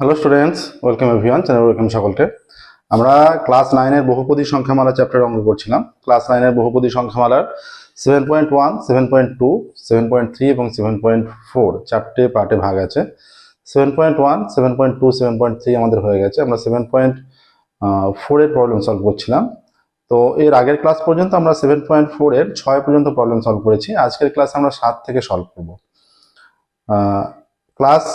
Hello students welcome everyone channel welcome সকলকে। আমরা class নাইনের বহুপদী সংখ্যামালা চ্যাপ্টার অঙ্ক করছিলাম। ক্লাস নাইনের বহুপদী সংখ্যামালার seven point one seven point two seven point three এবং সেভেন পয়েন্ট ফোর চারটে পার্টে ভাগ আছে। Seven point one seven point two seven point three আমাদের হয়ে গেছে। আমরা সেভেন পয়েন্ট ফোরের প্রবলেম সলভ করছিলাম। তো এর আগের ক্লাস পর্যন্ত আমরা সেভেন পয়েন্ট ফোরের ছয় পর্যন্ত প্রবলেম সলভ করেছি। আজকের ক্লাস আমরা সাত থেকে সলভ করব। ক্লাস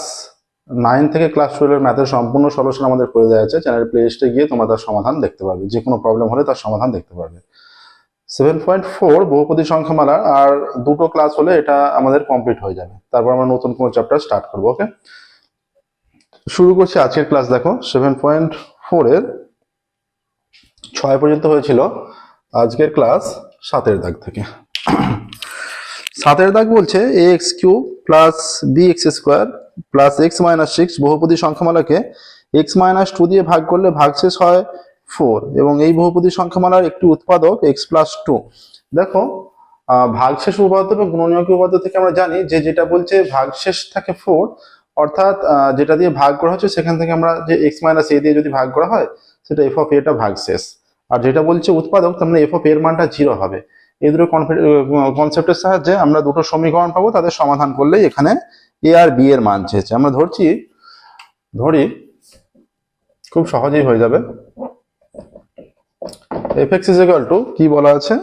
নাইন থেকে ক্লাস টুয়েলভের ম্যাথের সম্পূর্ণ সলিউশন আমাদের করে দেওয়া আছে। চ্যানেল প্লে লিস্টে গিয়ে তোমরা তার সমাধান দেখতে পারবে যে কোনো প্রবলেম হলে তার সমাধান দেখতে পারবে সেভেন পয়েন্ট ফোর বহুপদী সংখ্যামালা, আর দুটো ক্লাস হলে এটা আমাদের কমপ্লিট হয়ে যাবে। তারপর আমরা নতুন কোনো চ্যাপ্টার স্টার্ট করব ওকে শুরু করছি আজকের ক্লাস দেখো। সেভেন পয়েন্ট ফোরের ছয় পর্যন্ত হয়েছিল আজকের ক্লাস সাতের দাগ থেকে। সাতের দাগ বলছে A X cube plus B X square plus X minus six বহুপদী সংখ্যামালাকে এক্স মাইনাস টু দিয়ে ভাগ করলে ভাগশেষ হয় ফোর এবং এই বহুপদী সংখ্যামালার একটি উৎপাদক এক্স প্লাস টু দেখো ভাগশেষ উপাদ্য এবং গুণনীয়ক উপাদ্য থেকে আমরা জানি যে যেটা বলছে ভাগশেষ থাকে ফোর অর্থাৎ যেটা দিয়ে ভাগ করা হচ্ছে সেখান থেকে আমরা যে এক্স মাইনাস এ দিয়ে যদি ভাগ করা হয়, সেটা এফ অফ এটা ভাগশেষ। আর যেটা বলছে উৎপাদক, তার মানে এফ অফ এর মানটা জিরো হবে। এই দুটো কনসেপ্টের সাহায্যে আমরা দুটো সমীকরণ পাবো, তাদের সমাধান করলেই এখানে এ আর বি এর মান চেয়েছে। আমরা ধরছি, ধরি, খুব সহজেই হয়ে যাবে। এফ এক্স ইজ টু কি বলা আছে?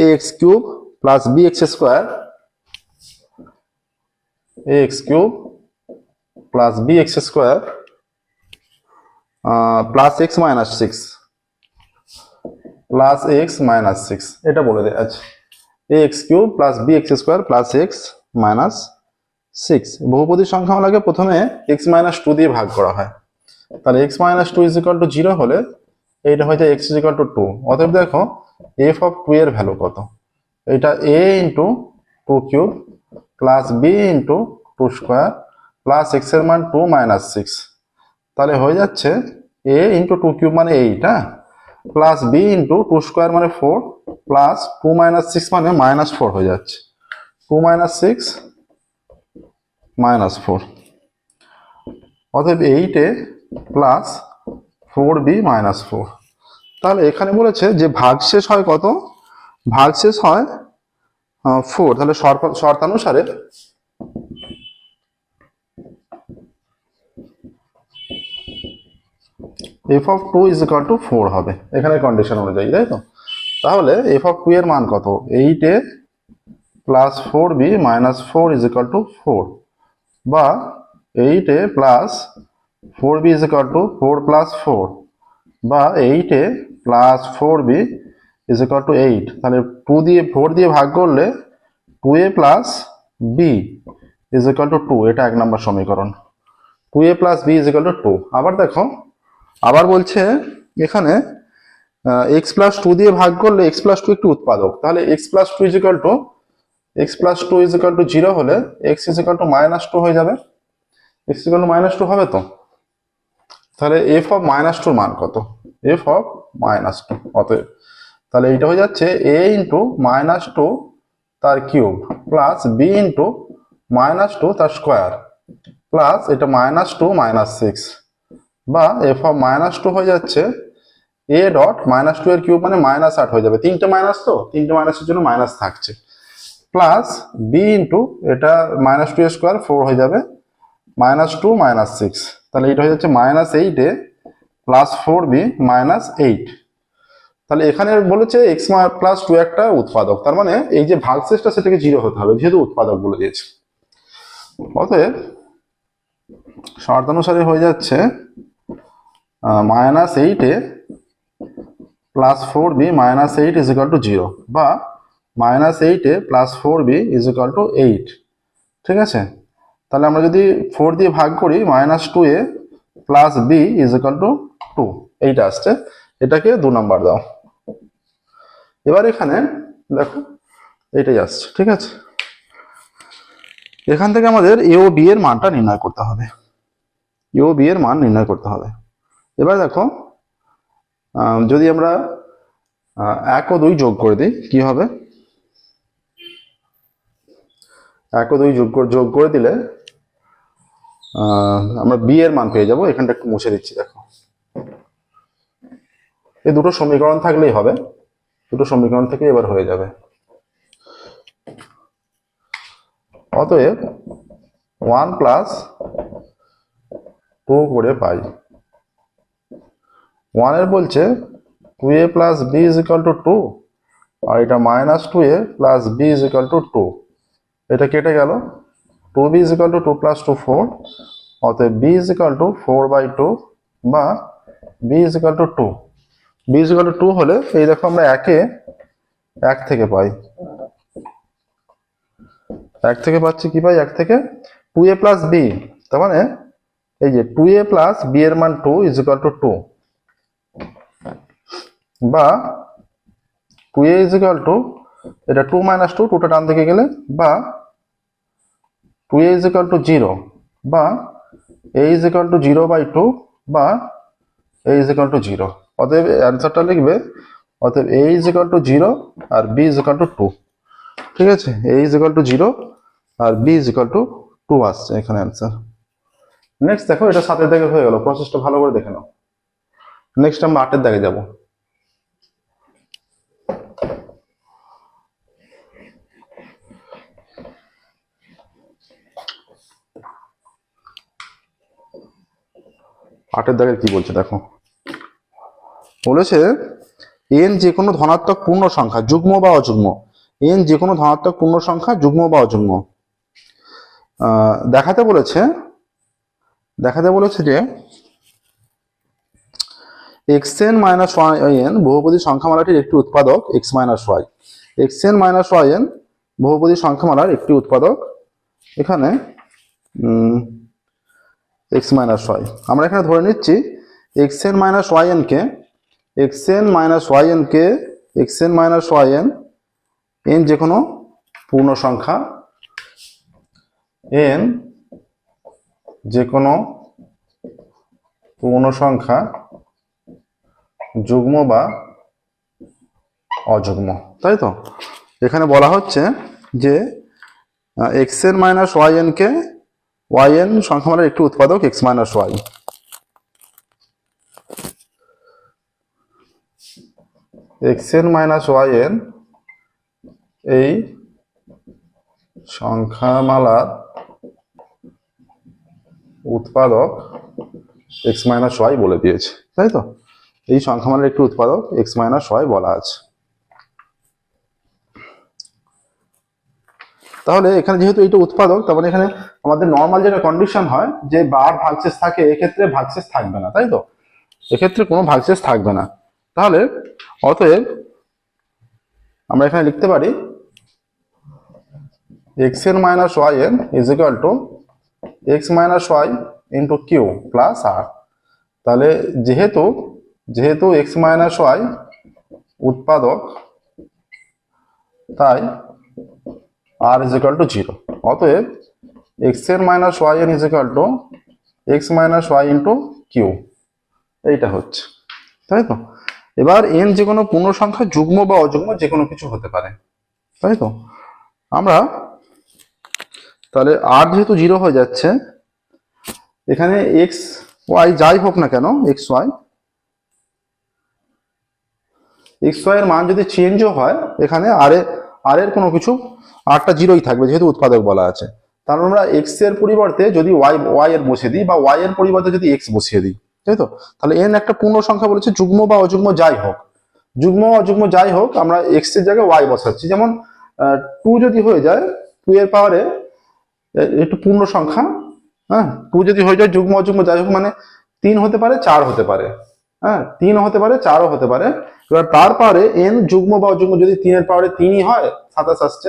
A X cube plus B X square A X cube plus B X square plus X minus six plus X minus six এটা বলে দেওয়া আছে A X cube plus B X square plus X minus six বহুপদী সংখ্যামালাকে প্রথমে x minus two দিয়ে ভাগ করা হয়। তাহলে X minus two is equal to zero হলে এইটা হয়ে যায় X is equal to two অতএব দেখো এফ অফ টু এর ভ্যালু কত? এটা A into two cube plus B into two square plus এক্সের মান টু মাইনাস সিক্স তাহলে হয়ে যাচ্ছে এ ইন্টু টু কিউব মানে eight plus B into two square মানে four plus two minus six মানে মাইনাস ফোর হয়ে যাচ্ছে। Two minus six minus four অতএব এইটে plus four B minus four তাহলে এখানে বলেছে যে ভাগশেষ হয় কত? ভাগশেষ হয় ফোর তাহলে শর্তানুসারে F of two is equal to four হবে। এখানে কন্ডিশন অনুযায়ী, তাই তো? তাহলে এফ অফ টু এর মান কত? Eight A plus four B minus four is equal to four বা eight A plus four B is equal to four plus four বা eight A plus four B is equal to eight তাহলে two দিয়ে four দিয়ে ভাগ করলে two A plus B is equal to two এটা এক নম্বর সমীকরণ। Two A plus B is equal to two আবার দেখো আবার বলছে এখানে এক্স প্লাস টু দিয়ে ভাগ করলে এক্স প্লাস টু একটি উৎপাদক। তাহলে X plus two is equal to X plus two is equal to zero হলে X is equal to minus two হয়ে যাবে। X equal to minus two হবে তো? তাহলে এফ অফ মাইনাস টুর মান কত? এফ অফ মাইনাস টু অতএব তাহলে এইটা হয়ে যাচ্ছে এ ইন্টু মাইনাস টু তার cube plus B into minus two তার স্কোয়ার প্লাস এটা মাইনাস টু মাইনাস সিক্স বা এফ অফ মাইনাস টু হয়ে যাচ্ছে এ ডট মাইনাস টু এর কিউব মানে মাইনাস আট হয়ে যাবে। তিনটে মাইনাস তো? তিনটে মাইনাসের জন্য মাইনাস থাকছে। প্লাস বি ইন্টু এটা মাইনাস টু স্কোয়ার ফোর হয়ে যাবে। মাইনাস টু মাইনাস সিক্স তাহলে এটা হয়ে যাচ্ছে minus eight A plus four B minus eight তাহলে এখানে বলেছে এক্স প্লাস টু একটা উৎপাদক। তার মানে এই যে ভাগশেষটা সেটাকে জিরো হতে হবে, যেহেতু উৎপাদক বলে দিয়েছে। অতএব শর্তানুসারে হয়ে যাচ্ছে মাইনাস এইটে plus four B minus eight is equal to zero বা মাইনাস এইটে plus four B is equal to eight ঠিক আছে? তাহলে আমরা যদি ফোর দিয়ে ভাগ করি minus two A plus B is equal to two এইটা আসছে, এটাকে দু নাম্বার দাও। এবার এখানে দেখো, এইটাই আসছে, ঠিক আছে? এখান থেকে আমাদের এ ও বি এর মানটা নির্ণয় করতে হবে। এ ও বি এর মান নির্ণয় করতে হবে। এবার দেখো যদি আমরা এক ও দুই যোগ করে দিই, কি হবে? এক ও দুই যোগ করে যোগ করে দিলে আমরা বি এর মান পেয়ে যাব। এখানটা একটু মুছে দিচ্ছি, দেখো। এই দুটো সমীকরণ থাকলেই হবে। দুটো সমীকরণ থেকে এবার হয়ে যাবে। অতএব ওয়ান প্লাস টু করে পাই। ওয়ানের বলছে two A plus B is equal to two আর এটা minus two A plus B is equal to two এটা কেটে গেল। Two B is equal to two plus two four অতএব B is equal to four by two বা B is equal to two B is equal to two হলে এই দেখো আমরা একে এক থেকে পাই। এক থেকে পাচ্ছি কি পাই? এক থেকে টু এ প্লাস বি তার মানে এই যে টু এ প্লাস বি এর মান two is equal to two বা two A is equal to এটা টু মাইনাস টু টুটা ডান দিকে গেলে, বা two A is equal to zero বা A is equal to zero by two বা A is equal to zero অতএব অ্যান্সারটা লিখবে, অতএব A is equal to zero R B is equal to two ঠিক আছে? A is equal to zero R B is equal two two আসছে এখানে answer next দেখো, এটা সাতের দাগে হয়ে গেল। প্রসেসটা ভালো করে দেখে নাও। নেক্সট আমরা আটের দাগে যাব। আটের দাগের কি বলছে, দেখো। বলেছে এন যে কোনো ধনাত্মক পূর্ণ সংখ্যা, যুগ্ম বা অযুগ্ম এন যে কোনো ধনাত্মক পূর্ণ সংখ্যা, যুগ্ম বা অযুগ্ম। দেখাতে বলেছে দেখাতে বলেছে যে X N minus Y N বহুপদী সংখ্যামালাটির একটি উৎপাদক X minus Y X N minus Y N বহুপদী সংখ্যামালার একটি উৎপাদক। এখানে এক্স মাইনাস ওয়াই আমরা এখানে ধরে নিচ্ছি X N minus Y N কে X N minus Y N কে X N minus Y N যে কোনো পূর্ণ সংখ্যা এন যে কোনো পূর্ণ সংখ্যা যুগ্ম বা অযুগ্ম। তাই তো? এখানে বলা হচ্ছে যে X N minus Y N কে ওয়াই এন সংখ্যামালার একটি উৎপাদক X minus Y X N minus Y এই সংখ্যামালার উৎপাদক এক্স মাইনাস ওয়াই বলে দিয়েছে, তাই তো? এই সংখ্যামালার একটি উৎপাদক এক্স মাইনাস ওয়াই বলা আছে। তাহলে এখানে যেহেতু এটা উৎপাদক, তার মানে এখানে আমাদের নর্মাল যেটা কন্ডিশন হয়, যে বার ভাগশেষ থাকে, এক্ষেত্রে ভাগশেষ থাকবে না, তাই তো? এক্ষেত্রে কোনো ভাগশেষ থাকবে না। তাহলে অতএব আমরা এখানে লিখতে পারি x n minus y n is equal to x minus y into q plus r তাহলে যেহেতু যেহেতু এক্স মাইনাস ওয়াই উৎপাদক, তাই r is equal to zero অতএব এক্সের minus y n is equal to x minus y into q এইটা হচ্ছে। তাই তো? এবার এন যে কোনো পূর্ণ সংখ্যা যুগ্ম বা অযুগ্ম যে কোনো কিছু হতে পারে। তাই তো? আমরা তাহলে আর যেহেতু জিরো হয়ে যাচ্ছে, এখানে এক্স ওয়াই যাই হোক না কেন এক্স ওয়াই এক্স ওয়াই এর মান যদি চেঞ্জও হয়, এখানে আর এ আর এর কোনো কিছু আরটা জিরোই থাকবে যেহেতু উৎপাদক বলা আছে। তাহলে আমরা এক্সের পরিবর্তে যদি ওয়াই ওয়াই এর বসিয়ে দিই বা ওয়াই এর পরিবর্তে যদি এক্স বসিয়ে দিই, তাই তো? তাহলে এন একটা পূর্ণ সংখ্যা বলেছে, যুগ্ম বা অযুগ্ম যাই হোক। যুগ্ম অযুগ্ম যাই হোক, আমরা এক্সের জায়গায় ওয়াই বসাচ্ছি। যেমন টু যদি হয়ে যায় টু এর পাওয়ারে একটু পূর্ণ সংখ্যা হ্যাঁ? টু যদি হয়ে যায়, যুগ্ম অযুগ্ম যাই হোক মানে তিন হতে পারে, চার হতে পারে হ্যাঁ? তিন হতে পারে, চারও হতে পারে। এবার তার পাওয়ারে এন যুগ্ম বা অযুগ্ম যদি তিনের পাওয়ারে তিনই হয়, সাতাশ আসছে।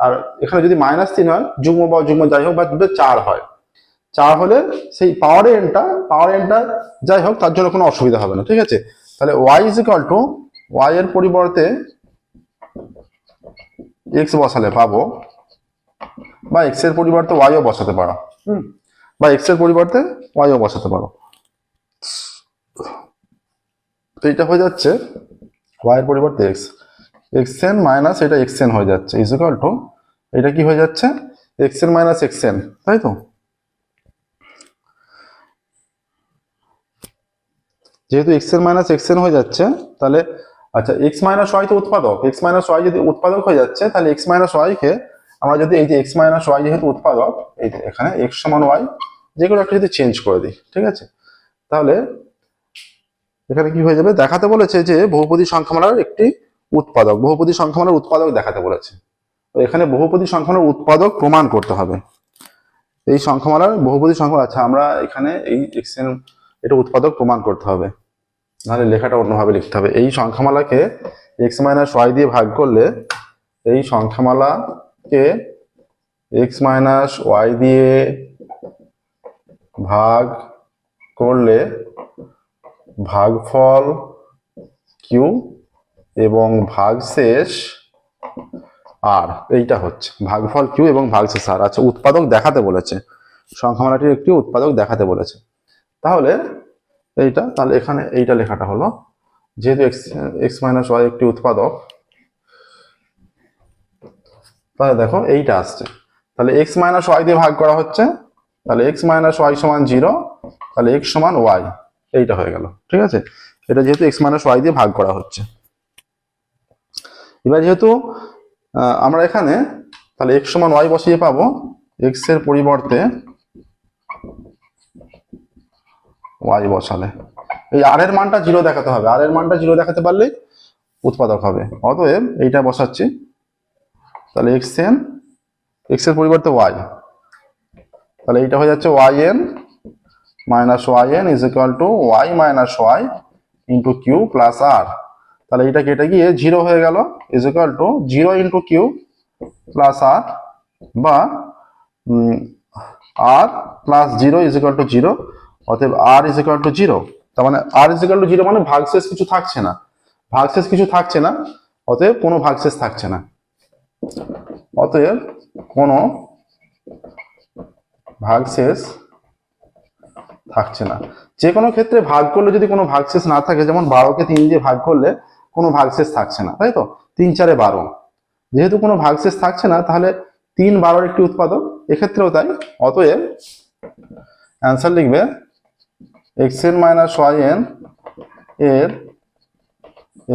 আর এখানে যদি মাইনাস তিন হয়, যুগ্ম বা অযুগ্ম যাই হোক, বা চার হয়। চার হলে সেই পাওয়ার এনটা পাওয়ার এনটা যাই হোক, তার জন্য কোনো অসুবিধা হবে না, ঠিক আছে? তাহলে y is equal to y এর পরিবর্তে এক্স বসালে পাবো, বা এক্সের পরিবর্তে ওয়াইও বসাতে পারো। হুম। বা এক্সের পরিবর্তে ওয়াইও বসাতে পারো। তো এটা হয়ে যাচ্ছে ওয়াইয়ের পরিবর্তে এক্স এক্সএন মাইনাস এটা এক্সএন হয়ে যাচ্ছে ইজিক্যাল টু এটা কি হয়ে যাচ্ছে? এক্সএন মাইনাস এক্সএন তাই তো? যেহেতু এক্সএন মাইনাস এক্সএন হয়ে যাচ্ছে, তাহলে আচ্ছা এক্স মাইনাস ওয়াই তো উৎপাদক এক্স মাইনাস ওয়াই যদি উৎপাদক হয়ে যাচ্ছে, তাহলে এক্স মাইনাস ওয়াইকে আমরা যদি এই যে এক্স মাইনাস ওয়াই যেহেতু উৎপাদক, এই এখানে এক্স সমান ওয়াই যে কোনো একটা যদি চেঞ্জ করে দিই, ঠিক আছে? তাহলে এখানে কি হয়ে যাবে? দেখাতে বলেছে যে বহুপদী সংখ্যামালার একটি উৎপাদক। বহুপদী সংখ্যামালার উৎপাদক দেখাতে বলেছে। তো এখানে বহুপদী সংখ্যামালার উৎপাদক প্রমাণ করতে হবে। এই সংখ্যামালার বহুপদী সংখ্যা আচ্ছা আমরা এখানে এই এক্সের এটা উৎপাদক প্রমাণ করতে হবে। নাহলে লেখাটা অন্যভাবে লিখতে হবে। এই সংখ্যামালাকে এক্স মাইনাস ওয়াই দিয়ে ভাগ করলে এই সংখ্যামালাকে এক্স মাইনাস ওয়াই দিয়ে ভাগ করলে ভাগফল কিউ এবং ভাগশেষ আর এইটা হচ্ছে। ভাগফল কিউ এবং ভাগশেষ আর আচ্ছা উৎপাদক দেখাতে বলেছে। সংখ্যামালাটির একটি উৎপাদক দেখাতে বলেছে। তাহলে এইটা, তাহলে এখানে এইটা লেখাটা হলো। যেহেতু এক্স এক্স মাইনাস ওয়াই একটি উৎপাদক, তাহলে দেখো এইটা আসছে। তাহলে এক্স মাইনাস ওয়াই দিয়ে ভাগ করা হচ্ছে। তাহলে এক্স মাইনাস ওয়াই সমান জিরো তাহলে এক্স সমান ওয়াই এইটা হয়ে গেল, ঠিক আছে? এটা যেহেতু এক্স মাইনাস ওয়াই দিয়ে ভাগ করা হচ্ছে। এবার যেহেতু আমরা এখানে তাহলে এক্স সমান ওয়াই বসিয়ে পাবো এক্সের পরিবর্তে ওয়াই বসালে। এই আর এর মানটা জিরো দেখাতে হবে। আর এর মানটা জিরো দেখাতে পারলে উৎপাদক হবে। অতএব এইটা বসাচ্ছি। তাহলে এক্স এন এক্সের পরিবর্তে ওয়াই তাহলে এইটা হয়ে যাচ্ছে y n minus y n is equal to y minus y into q plus r তাহলে এইটা কেটে গিয়ে জিরো হয়ে গেল is equal to zero into q plus r বা r plus zero is equal to zero অতএব r is equal to zero তার মানে r is equal to zero মানে ভাগশেষ কিছু থাকছে না। ভাগশেষ কিছু থাকছে না, অতএব কোনো ভাগশেষ থাকছে না। অতএব কোনো ভাগশেষ থাকছে না। যে কোনো ক্ষেত্রে ভাগ করলে যদি কোনো ভাগশেষ না থাকে, যেমন বারোকে তিন দিয়ে ভাগ করলে কোনো ভাগশেষ থাকছে না, তাই তো? তিন চারে বারো। যেহেতু কোনো ভাগশেষ থাকছে না, তাহলে তিন বারোর একটি উৎপাদক, এক্ষেত্রেও তাই। অতএব অ্যান্সার লিখবে x n minus y n এর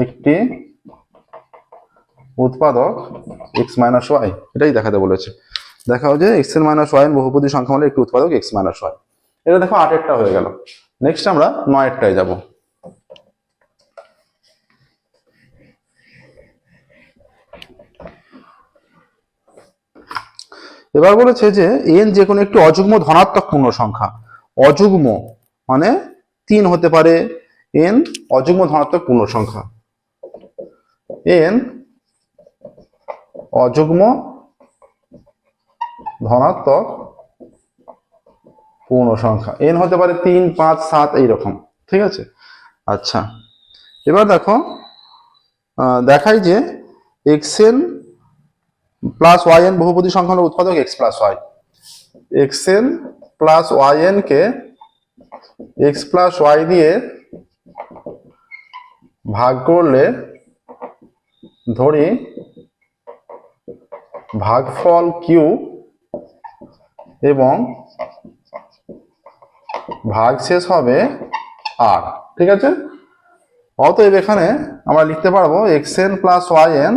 একটি উৎপাদক এক্স মাইনাস ওয়াই। এটাই দেখাতে বলেছে। দেখাও যে এক্স এন মাইনাস ওয়াই বহুপদী সংখ্যা হলে একটি উৎপাদক এক্স মাইনাস ওয়াই। এটা দেখো আটেরটা হয়ে গেল। নেক্সট আমরা নয়েরটায় যাব। এবার বলেছে যে এন যে কোনো একটি অযুগ্ম ধনাত্মক পূর্ণ সংখ্যা। অযুগ্ম মানে তিন হতে পারে এন অযুগ্ম ধনাত্মক পূর্ণ সংখ্যা। এন অযুগ্ম ধনাত্মক পূর্ণ সংখ্যা। এন হতে পারে তিন, পাঁচ, সাত, এইরকম। ঠিক আছে? আচ্ছা। এবার দেখো দেখাই যে x n plus y n বহুপদী সংখ্যা হলো উৎপাদক x plus y x n plus y n কে এক্স প্লাস ওয়াই দিয়ে ভাগ করলে, ধরি ভাগফল কিউ এবং ভাগশেষ হবে আর ঠিক আছে? অতএব এখানে আমরা লিখতে পারব x n plus y n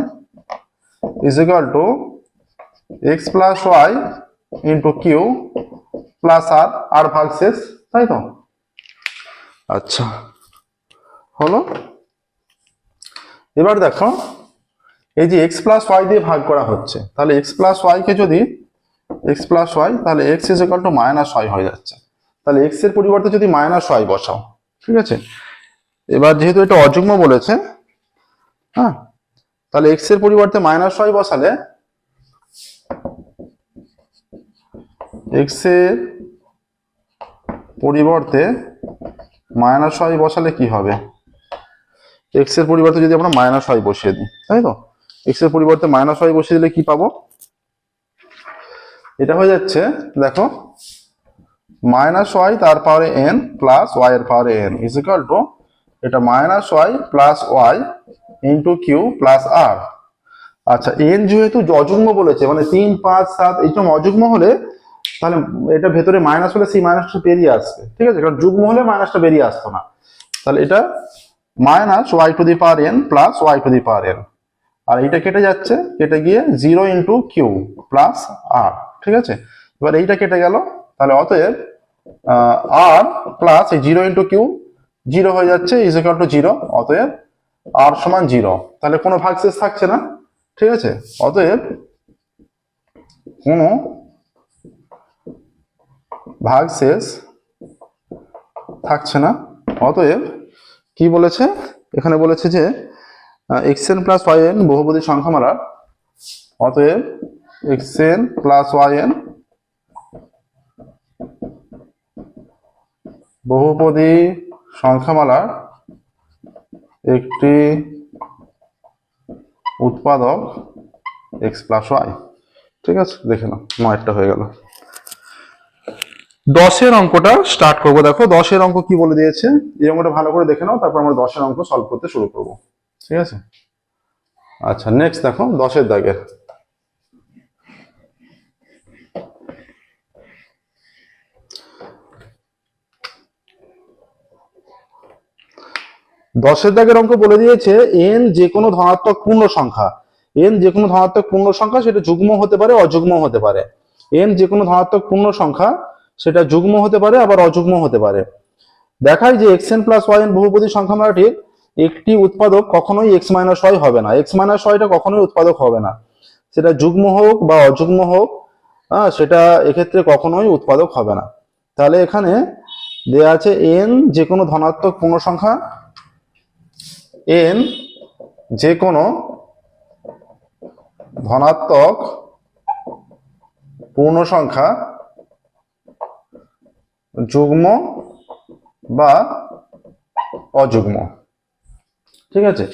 is equal to x plus y into q plus r আর ভাগশেষ তাই তো? আচ্ছা হলো? এবার দেখো, এই যে x প্লাস ওয়াই দিয়ে ভাগ করা হচ্ছে, তাহলে x প্লাস ওয়াই কে যদি x প্লাস ওয়াই তাহলে x is equal to minus y হয়ে যাচ্ছে। তাহলে x এর পরিবর্তে যদি মাইনাস ওয়াই বসাও, ঠিক আছে? এবার যেহেতু এটা অযুগ্ম বলেছে হ্যাঁ? তাহলে এক্সের পরিবর্তে মাইনাস ওয়াই বসালে এক্সের পরিবর্তে মাইনাস ওয়াই বসালে কি হবে? এক্সের পরিবর্তে যদি আমরা মাইনাস ওয়াই বসিয়ে দিই, তাই তো? এক্সের পরিবর্তে মাইনাস ওয়াই বসিয়ে দিলে কি পাবো? এটা হয়ে যাচ্ছে, দেখো মাইনাস ওয়াই তার পাওয়ারে এন প্লাস ওয়াই এর পাওয়ারে এন ইজ ইকাল টু এটা minus y plus y into q plus r আচ্ছা এন যেহেতু অযুগ্ম বলেছে মানে তিন, পাঁচ, সাত এইরকম অযুগ্ম হলে তাহলে এটা ভেতরে মাইনাস হলে সেই মাইনাসটা বেরিয়ে আসবে, ঠিক আছে? কারণ যুগ্ম হলে মাইনাসটা বেরিয়ে আসতো না। তাহলে এটা minus y to the power n plus y to the power n r এইটা কেটে যাচ্ছে, কেটে গিয়ে zero into q plus r ঠিক আছে? এবার এইটা কেটে গেল তাহলে অতএব আর প্লাস এই জিরো ইন্টু কিউ জিরো হয়ে যাচ্ছে ইজ ইকাল টু জিরো অতএব আর সমান জিরো তাহলে কোনো ভাগশেষ থাকছে না, ঠিক আছে? অতএব কোনো ভাগশেষ থাকছে না। অতএব কি বলেছে? এখানে বলেছে যে x n plus y n বহুপদী সংখ্যামালার অতএব x n plus y n বহুপদী সংখ্যামালার একটি উৎপাদক এক্স প্লাস ওয়াই ঠিক আছে, দেখে নাও নয়টা হয়ে গেল। দশের অঙ্কটা স্টার্ট করব। দেখো, দশের অঙ্ক কি বলে দিয়েছে? এই অঙ্কটা ভালো করে দেখে নাও, তারপর আমরা দশের অঙ্ক সলভ করতে শুরু করব। ঠিক আছে? আচ্ছা নেক্সট দেখো, দশের দাগের দশের দাগের অঙ্ক বলে দিয়েছে এন যে কোনো ধনাত্মক পূর্ণ সংখ্যা। এন যে কোনো ধনাত্মক পূর্ণ সংখ্যা সেটা যুগ্ম হতে পারে, অযুগ্ম হতে পারে। এন যে কোনো ধনাত্মক পূর্ণ সংখ্যা সেটা যুগ্ম হতে পারে, আবার অযুগ্ম হতে পারে। দেখায় যে x n plus y n বহুপদী সংখ্যামালাটির একটি উৎপাদক কখনোই এক্স মাইনাস ওয়াই হবে না। এক্স মাইনাস ওয়াইটা কখনোই উৎপাদক হবে না। সেটা যুগ্ম হোক বা অযুগ্ম হোক হ্যাঁ সেটা এক্ষেত্রে কখনোই উৎপাদক হবে না। তাহলে এখানে দেয়া আছে এন যে কোনো ধনাত্মক পূর্ণ সংখ্যা এন যে কোনো ধনাত্মক পূর্ণ সংখ্যা যুগ্ম বা অযুগ্ম। ঠিক আছে?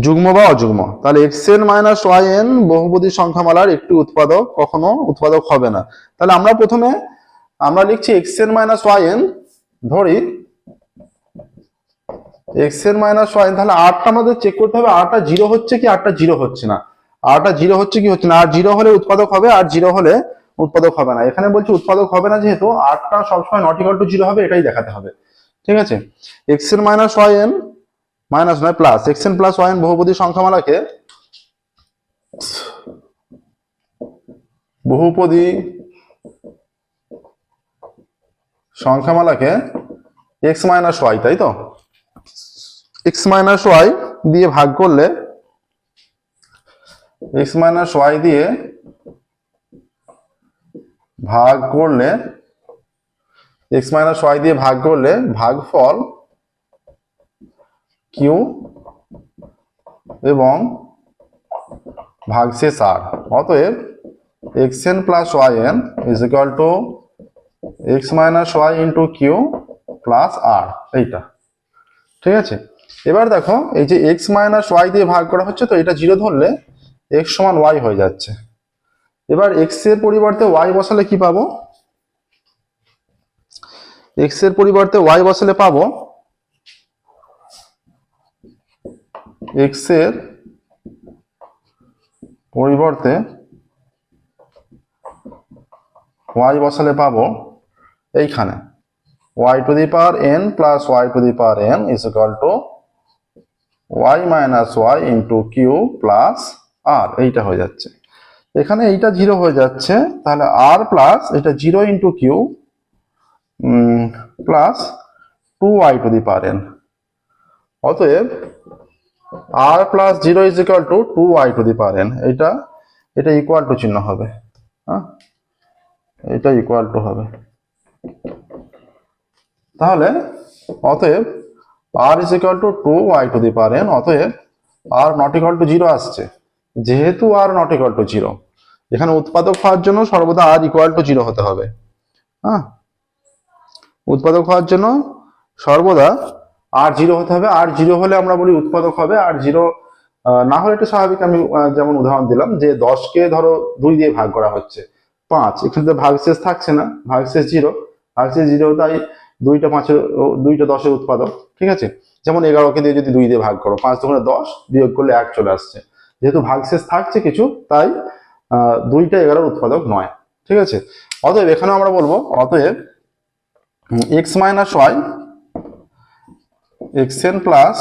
যুগ্ম বা অযুগ্ম। তাহলে x n minus y n বহুপদী সংখ্যামালার একটি উৎপাদক কখনো উৎপাদক হবে না। তাহলে আমরা প্রথমে আমরা লিখছি x n minus y n ধরি এক্স এন মাইনাস ওয়াই তাহলে আটটা আমাদের চেক করতে হবে, আটটা জিরো হচ্ছে কি, আটটা জিরো হচ্ছে না। আটটা জিরো হচ্ছে কি হচ্ছে না, আর জিরো হলে উৎপাদক হবে, আর জিরো হলে উৎপাদক হবে না। এখানে বলছি উৎপাদক হবে না যেহেতু, আটটা সবসময় নট ইকাল টু জিরো হবে, এটাই দেখাতে হবে। ঠিক আছে? X n minus y n minus নয় plus x n plus y n বহুপদী সংখ্যামালাকে বহুপদী সংখ্যামালাকে এক্স মাইনাস ওয়াই তাই তো? এক্স মাইনাস ওয়াই দিয়ে ভাগ করলে এক্স মাইনাস ওয়াই দিয়ে ভাগ করলে এক্স মাইনাস ওয়াই দিয়ে ভাগ করলে ভাগফল কিউ এবং ভাগশেষ আর অতএব x n plus y n is equal to x minus y into q plus r এইটা। ঠিক আছে? এবার দেখো, এই যে এক্স মাইনাস ওয়াই দিয়ে ভাগ করা হচ্ছে, তো এটা জিরো ধরলে এক্স সমান ওয়াই হয়ে যাচ্ছে। এবার এক্সের পরিবর্তে ওয়াই বসালে কি পাবো? এক্সের পরিবর্তে ওয়াই বসালে পাবো এক্সের পরিবর্তে ওয়াই বসালে পাবো এইখানে। Y to the power n plus y to the power n is equal to y minus y into q plus r, এইটা হয়ে যাচ্ছে। এখানে এইটা জিরো হয়ে যাচ্ছে, তাহলে r প্লাস এটা zero into q plus two y to the n অতএব r plus zero is equal to two y to the n এটা এটা ইকুয়াল টু চিহ্ন হবে। হ্যাঁ? এটা ইকুয়াল টু হবে। তাহলে অতএব r is equal to two y to the power n অতএব r not equal to zero আসছে। যেহেতু r not equal to zero এখানে উৎপাদক হওয়ার জন্য সর্বদা আর ইকুয়াল টু জিরো হতে হবে। হ্যাঁ? উৎপাদক হওয়ার জন্য সর্বদা আর জিরো হতে হবে। আর জিরো হলে আমরা বলি উৎপাদক হবে। আর জিরো না হলে একটু স্বাভাবিক আমি যেমন উদাহরণ দিলাম যে দশকে ধরো দুই দিয়ে ভাগ করা হচ্ছে। পাঁচ, এখানে তো ভাগশেষ থাকছে না। ভাগশেষ জিরো ভাগশেষ জিরো তাই দুইটা পাঁচের দুইটা দশের উৎপাদক, ঠিক আছে? যেমন এগারোকে দিয়ে যদি দুই দিয়ে ভাগ করো, পাঁচ দুগুণে দশ বিয়োগ করলে এক চলে আসছে। যেহেতু ভাগশেষ থাকছে কিছু, তাই দুইটা এগারোর উৎপাদক নয়, ঠিক আছে? অতএব এখানে আমরা বলব, অতএব x minus y x n plus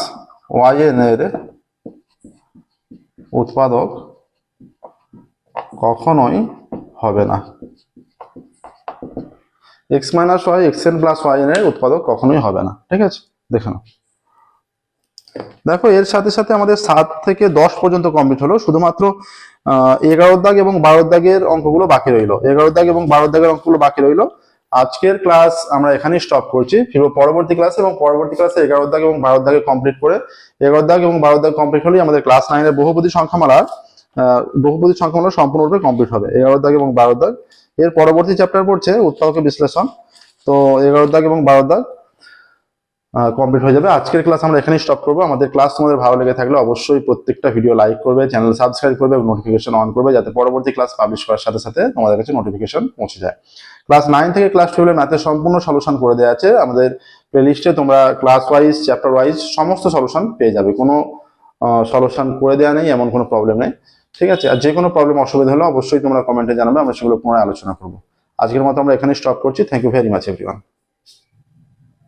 y n এর উৎপাদক কখনোই হবে না। X minus y x n plus y এর উৎপাদক কখনোই হবে না। ঠিক আছে? দেখে দেখো এর সাথে সাথে আমাদের সাত থেকে দশ পর্যন্ত কমপ্লিট হলো। শুধুমাত্র এগারো দাগ এবং বারো দাগের অঙ্কগুলো বাকি রইল। এগারো দাগ এবং বারো দাগের অঙ্কগুলো বাকি রইল। আজকের ক্লাস আমরা এখানেই স্টপ করছি। ফিরবো পরবর্তী ক্লাসে এবং পরবর্তী ক্লাসে এগারো দাগ এবং বারো দাগে কমপ্লিট করে। এগারো দাগ এবং বারো দাগ কমপ্লিট হলেই আমাদের ক্লাস নাইনের বহুপদী সংখ্যামালার আহ, বহুপদী সংখ্যামালা সম্পূর্ণরূপে কমপ্লিট হবে। এগারো দাগ এবং বারো দাগ এর পরবর্তী চ্যাপ্টার পড়ছে উৎপাদকের বিশ্লেষণ। তো এগারোর দাগ এবং বারোর দাগ কমপ্লিট হয়ে যাবে। আজকের ক্লাস আমরা এখানেই স্টপ করব। আমাদের ক্লাস তোমাদের ভালো লেগে থাকলে অবশ্যই প্রত্যেকটা ভিডিও লাইক করবে চ্যানেল সাবস্ক্রাইব করবে এবং নোটিফিকেশন অন করবে যাতে পরবর্তী ক্লাস পাবলিশ করার সাথে সাথে তোমাদের কাছে নোটিফিকেশন পৌঁছে যায়। ক্লাস নাইন থেকে ক্লাস টুয়েলভের ম্যাথের সম্পূর্ণ সলিউশন করে দেওয়া আছে। আমাদের প্লেলিস্টে তোমরা ক্লাস ওয়াইজ চ্যাপ্টার ওয়াইজ সমস্ত সলিউশন পেয়ে যাবে। কোনো সলিউশন করে দেওয়া নেই, এমন কোনো প্রবলেম নেই। ঠিক আছে? আর যে কোনো প্রবলেম অসুবিধা হলে অবশ্যই তোমরা কমেন্টে জানাবে, আমরা সেগুলো পুনরায় আলোচনা করব। আজকের মতো আমরা এখানে স্টপ করছি। Thank you very much everyone